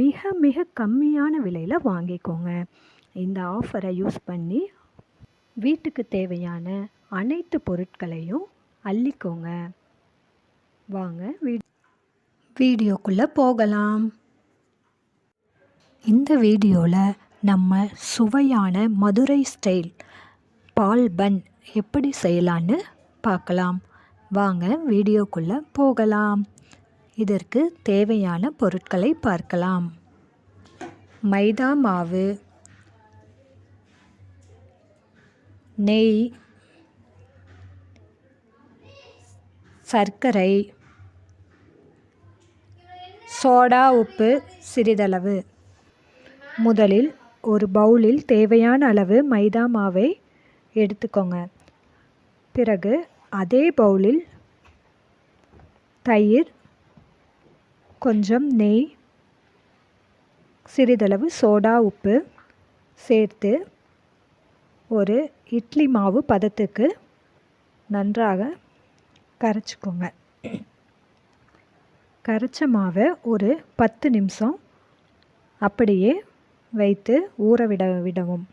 மிக மிக கம்மியான விலையில் வாங்கிக்கோங்க. இந்த ஆஃபரை யூஸ் பண்ணி வீட்டுக்கு தேவையான அனைத்து பொருட்களையும் அள்ளிக்கோங்க. வாங்க வீ வீடியோக்குள்ளே போகலாம். இந்த வீடியோவில் நம்ம சுவையான மதுரை ஸ்டைல் பால் பன் எப்படி செய்யலான்னு பார்க்கலாம். வாங்க வீடியோக்குள்ளே போகலாம். இதற்கு தேவையான பொருட்களை பார்க்கலாம். மைதா மாவு நெய் சர்க்கரை சோடா உப்பு சிறிதளவு. முதலில் ஒரு பவுலில் தேவையான அளவு மைதா மாவை எடுத்துக்கோங்க. பிறகு அதே பவுலில் தயிர் கொஞ்சம் நெய் சிறிதளவு சோடா உப்பு சேர்த்து ஒரு இட்லி மாவு பதத்துக்கு நன்றாக கரைச்சிக்கோங்க. கரைச்ச மாவை ஒரு பத்து நிமிஷம் அப்படியே வைத்து ஊற விட விடவும்.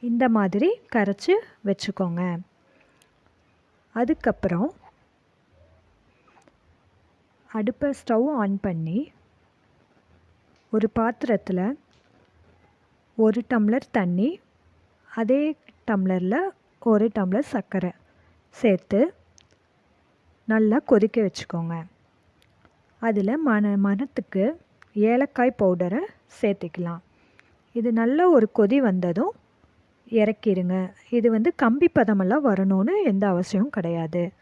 இந்த மாதிரி கரைச்சி வச்சுக்கோங்க. அதுக்கப்புறம் அடுப்பை ஸ்டவ் ஆன் பண்ணி ஒரு பாத்திரத்தில் ஒரு டம்ளர் தண்ணி அதே டம்ளரில் ஒரு டம்ளர் சர்க்கரை சேர்த்து நல்லா கொதிக்க வச்சுக்கோங்க. அதில் மண மணத்துக்கு ஏலக்காய் பவுடரை சேர்த்துக்கலாம். இது நல்ல ஒரு கொதி வந்ததும் இறக்கிடுங்க இது வந்து கம்பி பதமெல்லாம் வரணும்னு எந்த அவசியமும் கிடையாது.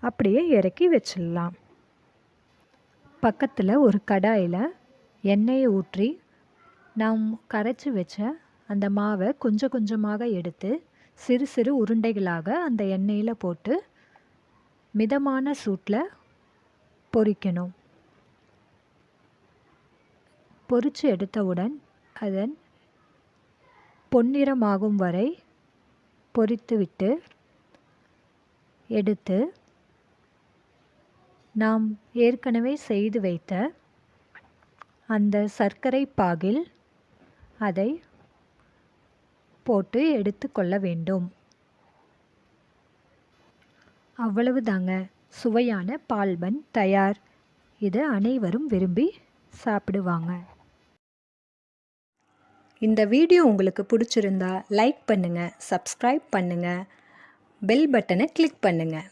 அப்படியே இறக்கி வச்சிடலாம். பக்கத்தில் ஒரு கடாயில் எண்ணெயை ஊற்றி நாம் கரைச்சி வச்ச அந்த மாவை கொஞ்சம் கொஞ்சமாக எடுத்து சிறு சிறு உருண்டைகளாக அந்த எண்ணெயில் போட்டு மிதமான சூட்டில் பொரிக்கணும் பொரித்து எடுத்தவுடன் அதன் பொன்னிறமாகும் வரை பொரித்துவிட்டு எடுத்து நாம் ஏற்கனவே செய்து வைத்த அந்த சர்க்கரை பாகில் அதை போட்டு எடுத்துக்கொள்ள வேண்டும். அவ்வளவுதாங்க. சுவையான பால்பன் தயார். இது அனைவரும் விரும்பி சாப்பிடுவாங்க. இந்த வீடியோ உங்களுக்கு பிடிச்சிருந்தா லைக் பண்ணுங்கள் சப்ஸ்கிரைப் பண்ணுங்கள் பெல் பட்டனை கிளிக் பண்ணுங்கள்